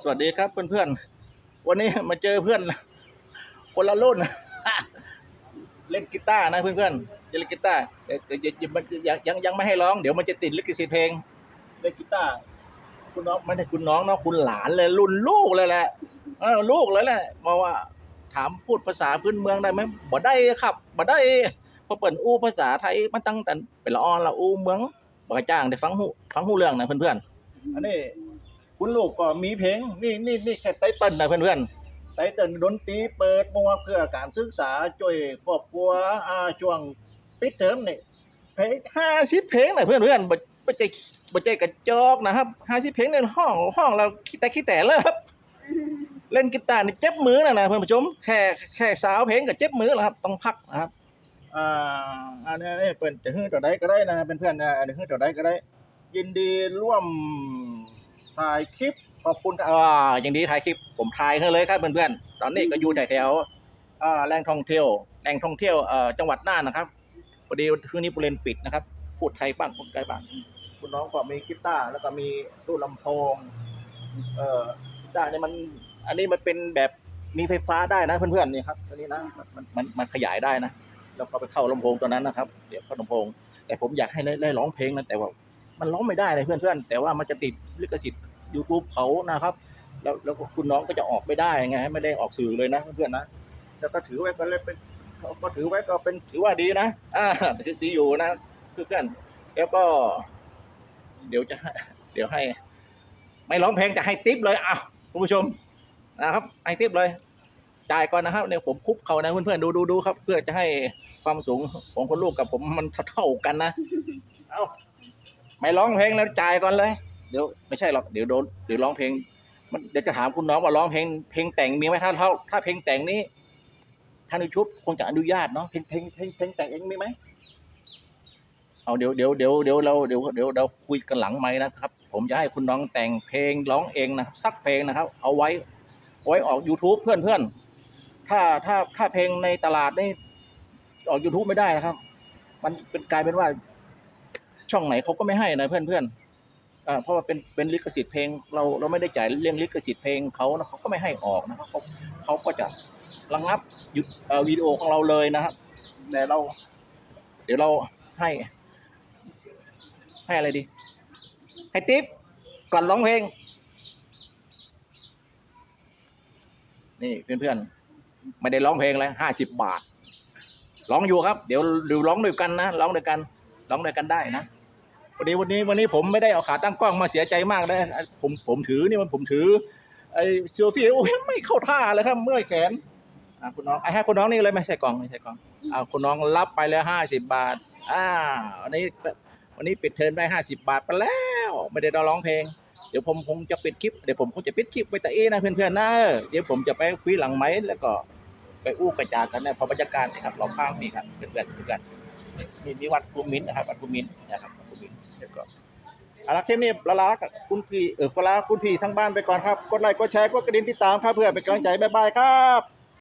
สวัสดีครับเพื่อนๆ วันนี้มาเจอเพื่อน คนละรุ่น เล่นกีตาร์นะเพื่อนๆจะเล่นกีตาร์แต่ยังยังยังยังไม่ให้ร้อง เดี๋ยวมันจะติดลิขสิทธิ์เพลง เล่นกีตาร์คุณน้องไม่ใช่คุณน้องเนาะคุณหลานเลยรุ่นลูกเลยแหละเออลูกเลยแหละมาว่า ถามพูดภาษาพื้นเมืองได้ไหมบ่ได้ครับบ่ได้พราะเปิ่นอู้ภาษาไทยมันตั้งแต่เป็นละออนละอู้เมืองบ่กระจ้างได้ฟังหูฟังหูเรื่องนะเพื่อนๆอันนี้ คุณลูกก็มีเพลงนี่นี่นี่แค่ไตเติ้ลนะเพื่อนๆไตเติ้ลดนตรีเปิดมัวเพื่อการศึกษาช่วยครอบครัวอ่าช่วงปิดเทอมนี่เพลงห้าสิบเพลงนะเพื่อนเพื่อนบ่บ่ใจบ่ใจกระจอกนะครับห้าสิบเพลงในห้องห้องเราคิดแต่คิดแต่เลยครับเล่นกีตาร์นี่เจ็บมือนะนะเพื่อนผู้ชมแค่แค่สาวเพลงก็เจ็บมือแล้วครับต้องพักนะครับอ่าอันนี้เปิ่อนจะฮื้อต่อใดก็ได้นะเป็นเพื่อนนะอันนี้ฮื้อต่อใดก็ได้ ยินดีร่วม ถ่ายคลิปขอบคุณอ่ายินดีถ่ายคลิปผมถ่ายให้เลยครับเพื่อนๆตอนนี้ก็อยู่แถวๆอ่าแหล่งท่องเที่ยวแหล่งท่องเที่ยวเอ่อจังหวัดน่านนะครับพอดีคืนนี้ปุเรนปิดนะครับ พูดไทยบ้างพูดไทยบ้างคุณน้องก็มีกีตาร์แล้วก็มีตู้ลำโพงเอ่อกีตาร์เนี่ยมัน อันนี้มันเป็นแบบมีไฟฟ้าได้นะเพื่อนๆนี่ครับตัวนี้นะมันมันมันขยายได้นะแล้วก็ไปเข้าลำโพงตัวนั้นนะครับ เดี๋ยวเข้าลำโพง แต่ผมอยากให้ได้ได้ร้องเพลงนะแต่ว่ามันร้องไม่ได้เลยเพื่อนๆแต่ว่ามันจะติดลิขสิทธิ์ YouTube เขานะครับ แล้วแล้วก็คุณน้องก็จะออกไม่ได้ไงไม่ได้ออกสื่อเลยนะเพื่อนๆนะแล้วก็ถือไว้ก็เลยเป็นก็ถือไว้ก็เป็นถือว่าดีนะอ่าถือดีอยู่นะเพื่อนๆแล้วก็ เดี๋ยวจะให้เดี๋ยวให้ ไม่ร้องเพลงจะให้ทิปเลยอะคุณผู้ชมนะครับให้ทิปเลยจ่ายก่อนนะครับเนี่ยผมคุกเขานะเพื่อนๆดูดูดูครับ เพื่อจะให้ความสูงของคนลูกกับผมมันเท่ากันนะ เอาไม่ร้องเพลงแล้วจ่ายก่อนเลย เดี๋ยวไม่ใช่หรอกเดี๋ยวโดนเดี๋ยวร้องเพลง มันเดี๋ยวจะถามคุณน้องว่าร้องเพลงเพลงแต่งมีไหมถ้าถ้าถ้าเพลงแต่งนี้ท่านชุบคงจะอนุญาตเนาะเพลงเพลงเพลงเพลงแต่งเองมีไหมเอาเดี๋ยวเดี๋ยวเดี๋ยวเดี๋ยวเราเดี๋ยวเดี๋ยวเราคุยกันหลังไหมนะครับ ผมจะให้คุณน้องแต่งเพลงร้องเองนะครับสักเพลงนะครับ เอาไว้ไว้ออก youtube เพื่อนเพื่อนถ้าถ้าถ้าเพลงในตลาดนี่ออก youtube ไม่ได้นะครับ มันเป็นกลายเป็นว่าช่องไหนเขาก็ไม่ให้นะเพื่อนเพื่อน อ่าเพราะว่าเป็นเป็นลิขสิทธิ์เพลงเราเราไม่ได้จ่ายเรื่องลิขสิทธิ์เพลงเขานะเขาก็ไม่ให้ออกนะครับเขาเขาก็จะระงับหยุดเอ่อวิดีโอของเราเลยนะครับแต่เรา เดี๋ยวเราให้ ให้อะไรดี ให้ทิปก่อนร้องเพลง นี่เพื่อนๆไม่ได้ร้องเพลงเลยห้าสิบบาทร้องอยู่ครับ เดี๋ยวเดี๋ยวร้องด้วยกันนะร้องด้วยกันร้องด้วยกันได้นะ วันนี้วันนี้วันนี้ผมไม่ได้เอาขาตั้งกล้องมาเสียใจมากนะผมผมถือนี่มันผมถือ ไอ้เซลฟี่โอ้ยไม่เข้าท่าเลยครับเมื่อยแขนอะคุณน้องไอ้ให้คุณน้องนี่เลยไม่ใช่กล่องไม่ใช่กล่องอ่าคุณน้องรับไปเลยห้าสิบบาท อ่าวันนี้วันนี้ปิดเทอมได้ห้าสิบบาทไปแล้ว ไม่ได้ร้องเพลงเดี๋ยวผมคงจะปิดคลิปเดี๋ยวผมคงจะปิดคลิปไว้แต่เอนะเพื่อนๆนะเดี๋ยวผมจะไปคุยหลังไหมแล้วก็ไปอู้กระจากันนะพอบรรยากาศนะครับเราข้างนี่ครับเพื่อนๆเพื่อนๆมีมีวัดภูมินทร์นะครับวัดภูมินท์นะครับวัดภูมินท์ เดี๋ยวก่อนอาละคลิปนี้ละลากับคุณพี่เออละลาคุณพี่ทั้งบ้านไปก่อนครับ กดไลค์กดแชร์กดกระดิ่งติดตามครับเพื่อเป็นกำลังใจบ๊ายบายครับ